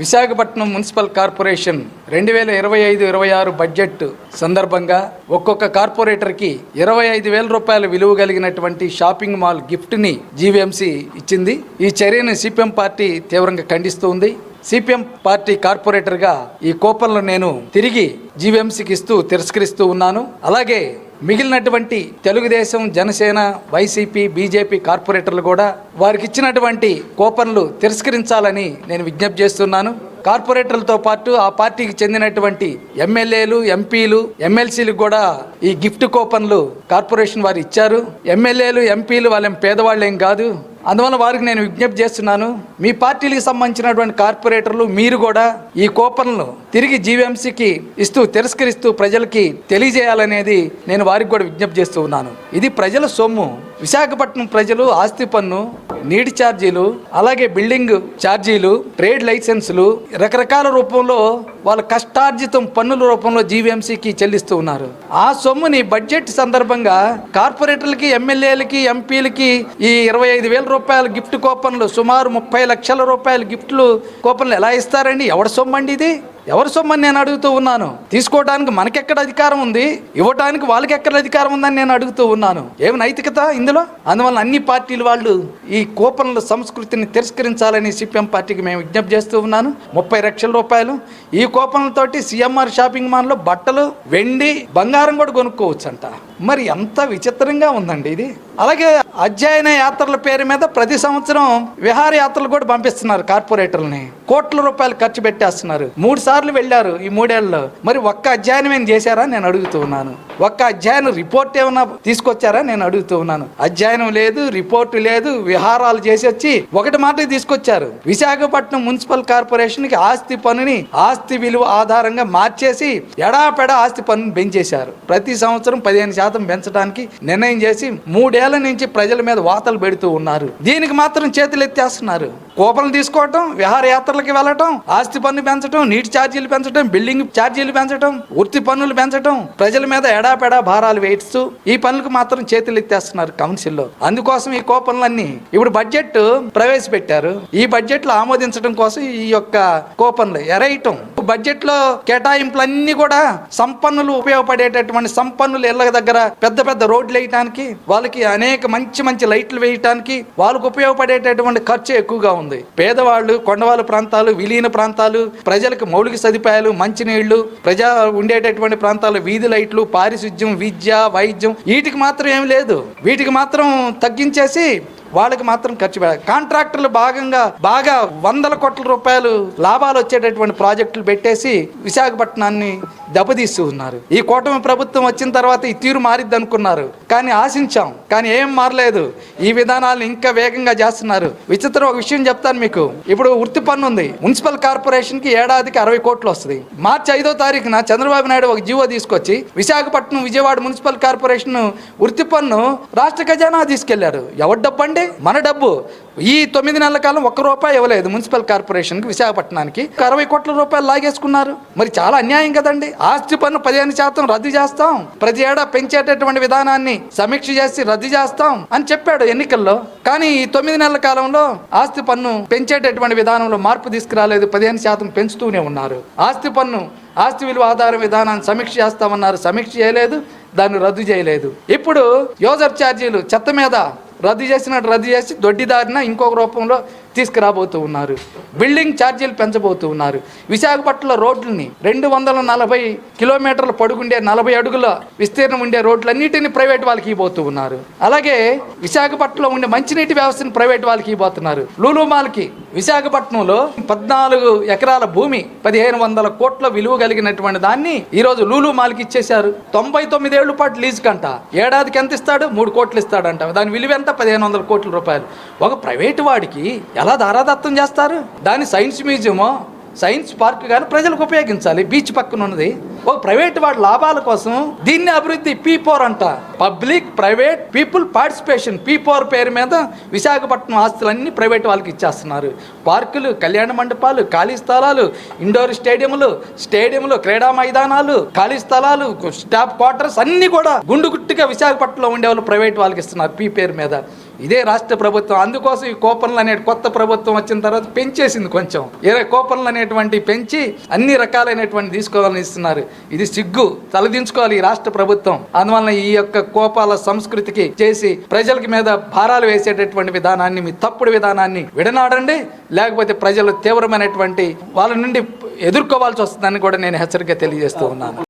Visakhapatnam municipal corporation రెండు వేల ఇరవై ఐదు ఇరవై ఆరు బడ్జెట్ సందర్భంగా ఒక్కొక్క కార్పొరేటర్కి ఇరవై ఐదు వేల రూపాయల విలువ కలిగినటువంటి షాపింగ్ మాల్ గిఫ్ట్ని జీవీఎంసీ ఇచ్చింది. ఈ చర్యను సిపిఎం పార్టీ తీవ్రంగా ఖండిస్తోంది సిపిఎం పార్టీ కార్పొరేటర్గా ఈ కూపన్లు నేను తిరిగి జీవీఎంసీకి ఇస్తూ తిరస్కరిస్తూ ఉన్నాను. అలాగే మిగిలినటువంటి తెలుగుదేశం జనసేన వైసీపీ బీజేపీ కార్పొరేటర్లు కూడా వారికి ఇచ్చినటువంటి కూపన్లు తిరస్కరించాలని నేను విజ్ఞప్తి చేస్తున్నాను. కార్పొరేటర్లతో పాటు ఆ పార్టీకి చెందినటువంటి ఎమ్మెల్యేలు ఎంపీలు ఎమ్మెల్సీలకు కూడా ఈ గిఫ్ట్ కూపన్లు కార్పొరేషన్ వారు ఇచ్చారు. ఎమ్మెల్యేలు ఎంపీలు వాళ్ళేం పేదవాళ్ళేం కాదు. అందువల్ల వారికి నేను విజ్ఞప్తి చేస్తున్నాను మీ పార్టీలకు సంబంధించినటువంటి కార్పొరేటర్లు మీరు కూడా ఈ కూపన్లు తిరిగి జీవీఎంసీకి ఇస్తూ తిరస్కరిస్తూ ప్రజలకి తెలియజేయాలనేది నేను వారికి కూడా విజ్ఞప్తి చేస్తూ ఉన్నాను. ఇది ప్రజల సొమ్ము. విశాఖపట్నం ప్రజలు ఆస్తి పన్ను నీటి ఛార్జీలు అలాగే బిల్డింగ్ ఛార్జీలు ట్రేడ్ లైసెన్సులు రకరకాల రూపంలో వాళ్ళ కష్టార్జితం పన్నుల రూపంలో జీవీఎంసీకి చెల్లిస్తూ ఉన్నారు. ఆ సొమ్ముని బడ్జెట్ సందర్భంగా కార్పొరేటర్లకి ఎమ్మెల్యేలకి ఎంపీలకి ఈ ఇరవై ఐదు వేల రూపాయల గిఫ్ట్ కూపన్లు సుమారు ముప్పై లక్షల రూపాయల గిఫ్ట్లు కూపన్లు ఎలా ఇస్తారండి? ఎవరి సొమ్ము అండి ఇది? ఎవరి సొమ్మని నేను అడుగుతూ ఉన్నాను? తీసుకోవడానికి మనకెక్కడ అధికారం ఉంది? ఇవ్వడానికి వాళ్ళకి ఎక్కడ అధికారం ఉందని నేను అడుగుతూ ఉన్నాను. ఏమి నైతికత ఇందులో? అందువల్ల అన్ని పార్టీలు వాళ్ళు ఈ కూపన్ల సంస్కృతిని తిరస్కరించాలని సిపిఎం పార్టీకి మేము విజ్ఞప్తి చేస్తూ ఉన్నాను. ముప్పై లక్షల రూపాయలు. ఈ కూపన్లతోటి సిఎంఆర్ షాపింగ్ మాల్లో బట్టలు వెండి బంగారం కూడా కొనుక్కోవచ్చు అంట మరి ఎంత విచిత్రంగా ఉందండి ఇది. అలాగే అధ్యయన యాత్రల పేరు మీద ప్రతి సంవత్సరం విహార యాత్రలు కూడా పంపిస్తున్నారు కార్పొరేటర్లని. కోట్ల రూపాయలు ఖర్చు పెట్టేస్తున్నారు. మూడు సార్లు వెళ్ళారు ఈ మూడేళ్ళలో మరి ఒక్క అధ్యయనం ఏం చేశారా నేను అడుగుతూ ఉన్నాను. ఒక్క అధ్యయనం రిపోర్ట్ ఏమైనా తీసుకొచ్చారా నేను అడుగుతూ ఉన్నాను. అధ్యయనం లేదు రిపోర్ట్ లేదు విహారాలు చేసి వచ్చి ఒకటి మాట తీసుకొచ్చారు. విశాఖపట్నం మున్సిపల్ కార్పొరేషన్కి ఆస్తి పనుని ఆస్తి విలువ ఆధారంగా మార్చేసి ఎడాపెడా ఆస్తి పన్నుని పెంచేశారు. ప్రతి సంవత్సరం పదిహేను శాతం పెంచడానికి నిర్ణయం చేసి మూడేళ్ళ నుంచి ప్రజల మీద వాతలు పెడుతూ ఉన్నారు. దీనికి మాత్రం చేతులు ఎత్తేస్తున్నారు. కూపన్లు తీసుకోవటం విహారయాత్రలకి వెళ్ళటం ఆస్తి పన్ను పెంచడం నీటి ఛార్జీలు పెంచడం బిల్డింగ్ ఛార్జీలు పెంచడం వృత్తి పన్నులు పెంచడం ప్రజల మీద ఎడాపెడా భారాలు వేయిస్తూ ఈ పనులకు మాత్రం చేతులు ఎత్తేస్తున్నారు కౌన్సిల్లో. అందుకోసం ఈ కూపన్లన్నీ ఇప్పుడు బడ్జెట్ ప్రవేశపెట్టారు. ఈ బడ్జెట్లో ఆమోదించడం కోసం ఈ యొక్క కూపన్లు ఎరేయటం బడ్జెట్లో కేటాయింపులన్నీ కూడా సంపన్నులు ఉపయోగపడేటటువంటి సంపన్నులు ఇళ్ళ దగ్గర పెద్ద పెద్ద రోడ్లు వేయటానికి వాళ్ళకి అనేక మంచి మంచి లైట్లు వేయటానికి వాళ్ళకు ఉపయోగపడేటటువంటి ఖర్చు ఎక్కువగా ఉంది. పేదవాళ్ళు కొండవాళ్ళ ప్రాంతాలు విలీన ప్రాంతాలు ప్రజలకు మౌలిక సదుపాయాలు మంచినీళ్ళు ప్రజా ఉండేటటువంటి ప్రాంతాలు వీధి లైట్లు పారిశుద్ధ్యం విద్య వైద్యం వీటికి మాత్రం ఏం లేదు. వీటికి మాత్రం తగ్గించేసి వాళ్ళకి మాత్రం ఖర్చు పెట్టాలి కాంట్రాక్టర్లు భాగంగా బాగా వందల కోట్ల రూపాయలు లాభాలు వచ్చేటటువంటి ప్రాజెక్టులు పెట్టేసి విశాఖపట్నాన్ని దెబ్బతీస్తూ ఉన్నారు. ఈ కూటమి ప్రభుత్వం వచ్చిన తర్వాత ఈ తీరు మారిద్ది అనుకున్నారు కానీ ఆశించాం. కానీ ఏం మారలేదు. ఈ విధానాలను ఇంకా వేగంగా చేస్తున్నారు. విచిత్రం ఒక విషయం చెప్తాను మీకు. ఇప్పుడు వృత్తి పన్ను ఉంది. మున్సిపల్ కార్పొరేషన్కి ఏడాదికి అరవై కోట్లు వస్తుంది. మార్చి ఐదో తారీఖున చంద్రబాబు నాయుడు ఒక జీవో తీసుకొచ్చి విశాఖపట్నం విజయవాడ మున్సిపల్ కార్పొరేషన్ వృత్తి పన్ను రాష్ట్ర ఖజానా తీసుకెళ్ళారు. ఎవరి డబ్బండి ఇవ్వండి మన డబ్బు ఈ తొమ్మిది నెలల కాలం ఒక్క రూపాయి ఇవ్వలేదు మున్సిపల్ కార్పొరేషన్కి విశాఖపట్నానికి. అరవై కోట్ల రూపాయలు లాగేసుకున్నారు. మరి చాలా అన్యాయం కదండి. ఆస్తి పన్ను పదిహేను శాతం రద్దు చేస్తాం. ప్రతి ఏడా పెంచేటటువంటి విధానాన్ని సమీక్ష చేసి రద్దు చేస్తాం అని చెప్పాడు ఎన్నికల్లో. కానీ ఈ తొమ్మిది నెలల కాలంలో ఆస్తి పన్ను పెంచేటటువంటి విధానంలో మార్పు తీసుకురాలేదు. పదిహేను శాతం పెంచుతూనే ఉన్నారు. ఆస్తి పన్ను ఆస్తి విలువ ఆధార విధానాన్ని సమీక్ష చేస్తామన్నారు. సమీక్ష చేయలేదు. దాన్ని రద్దు చేయలేదు. ఇప్పుడు యూజర్ ఛార్జీలు చెత్త మీద రద్దు చేసినట్టు రద్దు చేసి దొడ్డిదారిన ఇంకొక రూపంలో తీసుకురాబోతూ ఉన్నారు. బిల్డింగ్ ఛార్జీలు పెంచబోతూ ఉన్నారు. విశాఖపట్నంలో రోడ్లని రెండు వందల నలభై కిలోమీటర్ల పొడుగుండే నలభై అడుగుల విస్తీర్ణం ఉండే రోడ్లన్నిటిని ప్రైవేట్ వాళ్ళకి ఇవ్వబోతూ ఉన్నారు. అలాగే విశాఖపట్నంలో ఉండే మంచినీటి వ్యవస్థను ప్రైవేట్ వాళ్ళకి ఇవ్వబోతున్నారు. లూలు మాల్కి విశాఖపట్నంలో పద్నాలుగు ఎకరాల భూమి పదిహేను వందల కోట్ల విలువ కలిగినటువంటి దాన్ని ఈ రోజు లూలు మాల్కి ఇచ్చేశారు. తొంభై తొమ్మిది ఏళ్ళ పాటు లీజు కంట ఏడాదికి ఎంత ఇస్తాడు? మూడు కోట్లు ఇస్తాడంట. దాని విలువ ఎంత? పదిహేను వందల కోట్ల రూపాయలు. ఒక ప్రైవేటు వాడికి ఎలా ధారాదత్తం చేస్తారు. దాని సైన్స్ మ్యూజియమో సైన్స్ పార్క్ కానీ ప్రజలకు ఉపయోగించాలి. బీచ్ పక్కన ఉన్నది. ఓ ప్రైవేట్ వాడి లాభాల కోసం దీన్ని అభివృద్ధి పీ ఫోర్ అంట. Public private people participation P four పేరు మీద విశాఖపట్నం ఆస్తులన్నీ ప్రైవేట్ వాళ్ళకి ఇచ్చేస్తున్నారు. పార్కులు కళ్యాణ మండపాలు ఖాళీ స్థలాలు ఇండోర్ స్టేడియంలు స్టేడియంలు క్రీడా మైదానాలు ఖాళీ స్థలాలు స్టాఫ్ క్వార్టర్స్ అన్ని కూడా గుండుగుట్టుగా విశాఖపట్నంలో ఉండే వాళ్ళు ప్రైవేట్ వాళ్ళకి ఇస్తున్నారు పీ పేరు మీద. ఇదే రాష్ట్ర ప్రభుత్వం. అందుకోసం ఈ కూపన్లు అనే కొత్త ప్రభుత్వం వచ్చిన తర్వాత పెంచేసింది కొంచెం. ఇరవై కూపన్లు అనేటువంటి పెంచి అన్ని రకాలైనటువంటి తీసుకోవాలని ఇస్తున్నారు. ఇది సిగ్గు. తలదించుకోవాలి ఈ రాష్ట్ర ప్రభుత్వం. అందువలన ఈ యొక్క కోపాల సంస్కృతికి చేసి ప్రజలకి మీద భారాలు వేసేటటువంటి విధానాన్ని మీ తప్పుడు విధానాన్ని విడనాడండి. లేకపోతే ప్రజలు తీవ్రమైనటువంటి వాళ్ళ నుండి ఎదుర్కోవాల్సి వస్తుందని కూడా నేను హెచ్చరిక తెలియజేస్తూ ఉన్నాను.